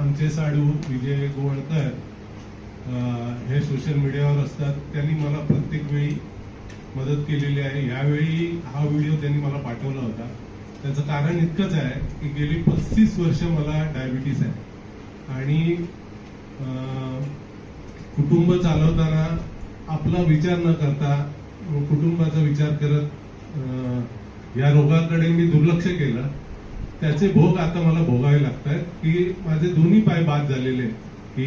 आमचे साडू विजय गोवळकर हे सोशल मीडियावर असतात. त्यांनी मला प्रत्येक वेळी मदत केलेली आहे. यावेळी हा व्हिडिओ त्यांनी मला पाठवला होता. त्याचं कारण इतकंच आहे की गेली पस्तीस वर्ष मला डायबिटीस आहे. आणि कुटुंब चालवताना आपला विचार न करता कुटुंबाचा विचार करत या रोगाकडे मी दुर्लक्ष केलं. त्याचे भोग आता मला भोगावे लागतात. की माझे दोन्ही पाय बाद झालेले आहेत की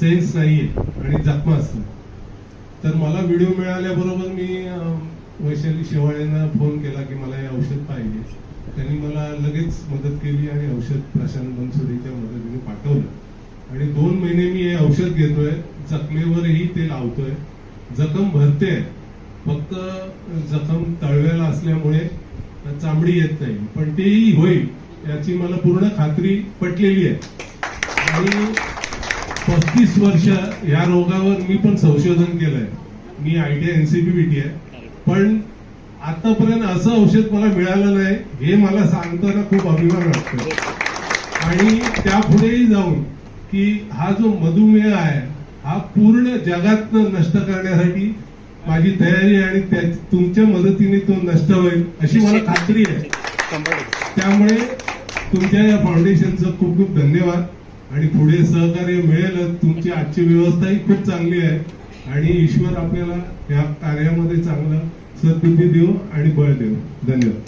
सेन्स नाहीये आणि जखमा असतात तर मला व्हिडिओ मिळाल्याबरोबर मी वैशाली शेवाळेंना फोन केला की मला हे औषध पाहिजे. त्यांनी मला लगेच मदत केली आणि औषध प्रशांत बनसोडीच्या मदतीने पाठवलं. आणि दोन महिने मी हे औषध घेतोय जखमेवरही ते लावतोय. जखम भरते फक्त जखम तळव्याला असल्यामुळे चामडी येत नाही. पण तेही होईल. याची मला पूर्ण खात्री पटलेली आहे. आणि पस्तीस वर्ष या रोगावर मी पण संशोधन केलंय. मी आय टी एनसीपीबीटी आहे पण आतापर्यंत असं औषध मला मिळालं नाही हे मला सांगताना खूप अभिमान वाटतो आणि त्यापुढेही जाऊन की हा जो मधुमेह आहे हा पूर्ण जगातनं नष्ट करण्यासाठी माझी तयारी आहे आणि तुमच्या मदतीने तो नष्ट होईल अशी मला खात्री आहे. त्यामुळे तुमच्या या फाउंडेशनचं खूप खूप धन्यवाद. आणि पुढे सहकार्य मिळेल तुमची आजची व्यवस्था ही खूप चांगली आहे. आणि ईश्वर आपल्याला या कार्यामध्ये चांगलं सद्बुद्धी देऊ आणि बळ देऊ. धन्यवाद.